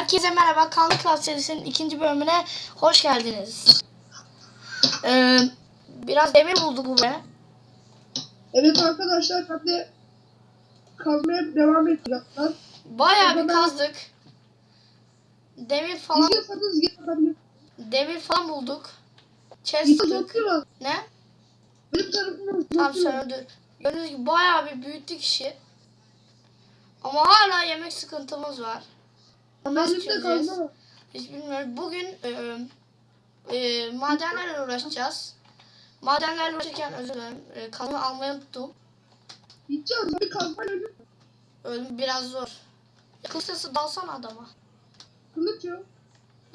Herkese merhaba. Kanlı Klas serisinin ikinci bölümüne hoş geldiniz. Ee, biraz demir bulduk bu be. Evet arkadaşlar de kazmaya devam edeceğim. Ben Bayağı bir kazdık. Demir falan yapabilirim. demir falan bulduk. Chest bulduk. Ne? Benim tarafımdan Tam öldür. Gördüğünüz gibi bayağı bir büyüttük işi. Ama hala yemek sıkıntımız var. Nasıl çözeceğiz? kazma. Hiç bilmiyorum. Bugün e, e, madenlerle uğraşacağız. Madenlerle uğraşırken özür dilerim. E, kalımı almayı unuttum. Gideceğiz. Bir kazma ölüm. Ölüm biraz zor. Kılıç sesi dalsana adama. Kılıç yok.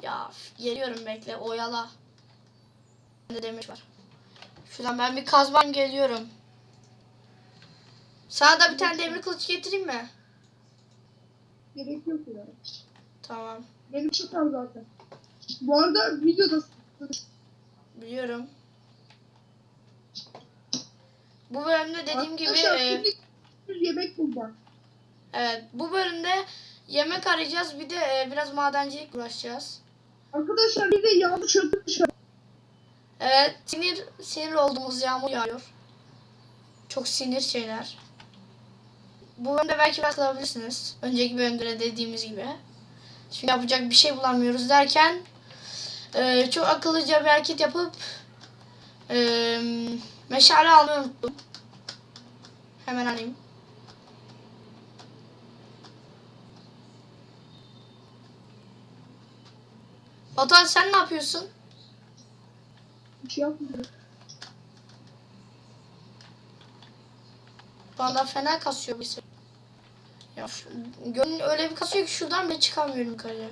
Ya geliyorum bekle oyala. Bende demir var. Şuradan ben bir kazmam geliyorum. Sana da bir tane demir kılıç getireyim mi? Gerek yok ya. Tamam. Benim çıkar zaten. Bu arada videoda Biliyorum. Bu bölümde dediğim gibi Arkadaşlar e, şimdi bir yemek bulmak. evet bu bölümde yemek arayacağız bir de e, biraz madencilik uğraşacağız. Arkadaşlar bir de yağmur çöktü dışarı. Evet sinir sinir olduğumuz yağmur yağıyor. Çok sinir şeyler. Bu bölümde belki biraz kalabilirsiniz. Önceki bölümde de dediğimiz gibi. Çünkü yapacak bir şey bulamıyoruz derken e, çok akıllıca bir hareket yapıp e, meşale almayı unuttum. Hemen alayım. Batuhan sen ne yapıyorsun? Bir şey yapmıyorum. Bana fena kasıyor bir Ya gönül öyle bir kasıyor ki şuradan bile çıkamıyorum yukarıya.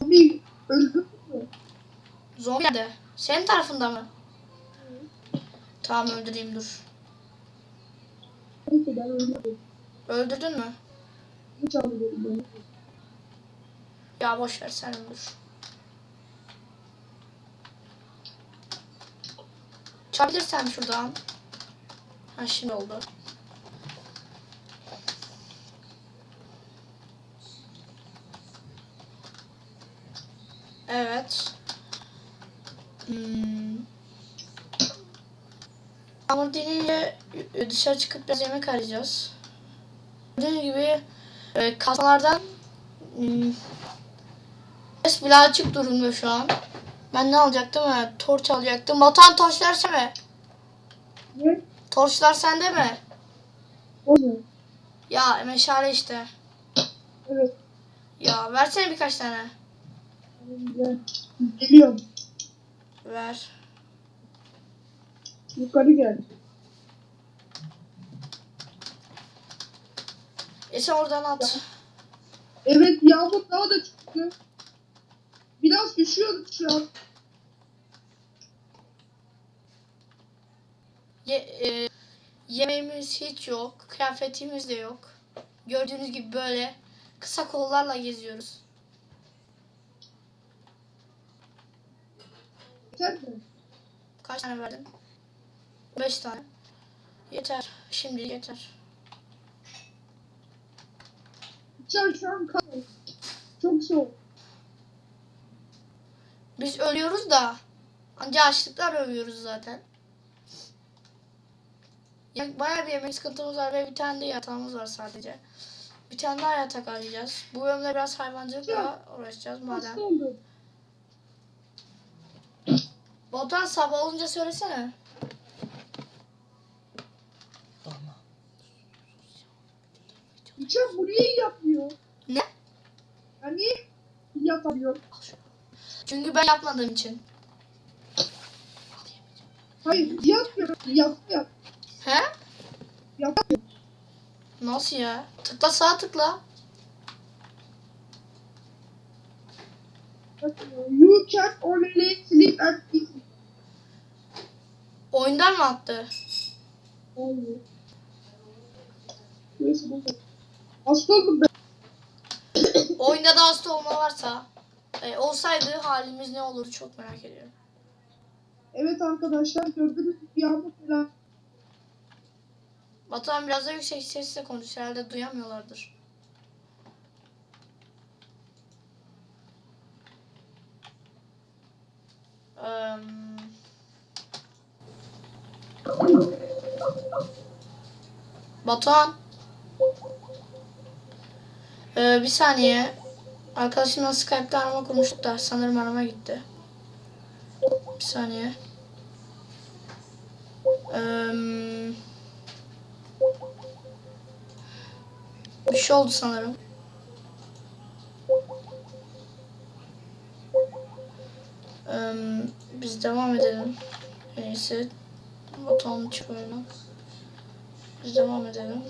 Bir öldüm mü? Zombi nerede? Senin tarafında mı? Tamam öldüreyim dur. Neyse ben öldüm. Öldürdün mü? Hiç ben. Ya boş ver sen öldür. Çabilirsen şuradan. Ha şimdi oldu. Evet. Hmm. Yağmur dinince dışarı çıkıp biraz yemek arayacağız. Gördüğünüz gibi e, kasalardan hmm, Ses bile açık durumda şu an. Ben ne alacaktım ha? Torç alacaktım. Batan torçlar sende mi? Ne? Torçlar sende mi? Ne? Ya meşale işte. Evet. Ya versene birkaç tane. Geliyorum. Ver. Yukarı gel. E sen oradan at. Evet yağmur daha da çıktı. Biraz üşüyoruz şu an. Ye, e, yemeğimiz hiç yok. Kıyafetimiz de yok. Gördüğünüz gibi böyle kısa kollarla geziyoruz. Mi? Kaç tane verdin? Beş tane. Yeter. Şimdi yeter. İçer şu an kal. Çok soğuk. Biz ölüyoruz da anca açlıklar ölüyoruz zaten. Yani bayağı bir yemek sıkıntımız var ve bir tane de yatağımız var sadece. Bir tane daha yatak arayacağız. Bu bölümde biraz hayvancılıkla uğraşacağız madem. Botan sabah olunca söylesene. İçer bu niye yapmıyor? Ne? Ben niye yapamıyorum? Çünkü ben yapmadığım için. Hayır yapmıyorum. Yap yap. He? Yap. Nasıl ya? Tıkla sağ tıkla. You can only sleep and eat. Oyundan mı attı? Hasta oldum ben. Oyunda da hasta olma varsa e, olsaydı halimiz ne olurdu çok merak ediyorum. Evet arkadaşlar gördünüz mü? bir anda falan. Batuhan biraz da yüksek sesle konuş herhalde duyamıyorlardır. Um, Batuhan. Ee, bir saniye. Arkadaşımla Skype'da arama kurmuştuk da sanırım arama gitti. Bir saniye. Ee, bir şey oldu sanırım. Ee, biz devam edelim. En Batuhan'ı çıkaralım. Biz devam edelim.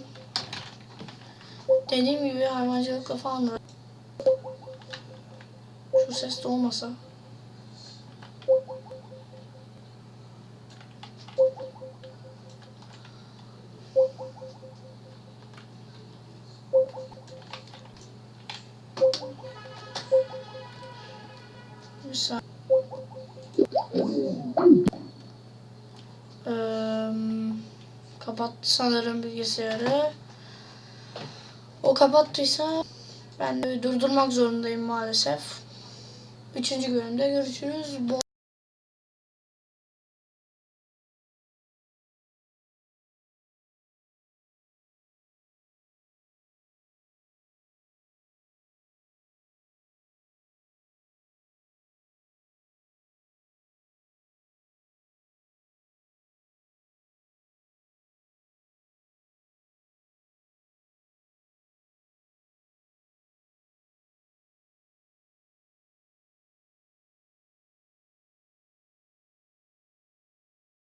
Dediğim gibi hayvancılıkla falan Şu ses de olmasa. Bir saniye. Kapattı sanırım bilgisayarı. O kapattıysa ben durdurmak zorundayım maalesef. Üçüncü bölümde görüşürüz.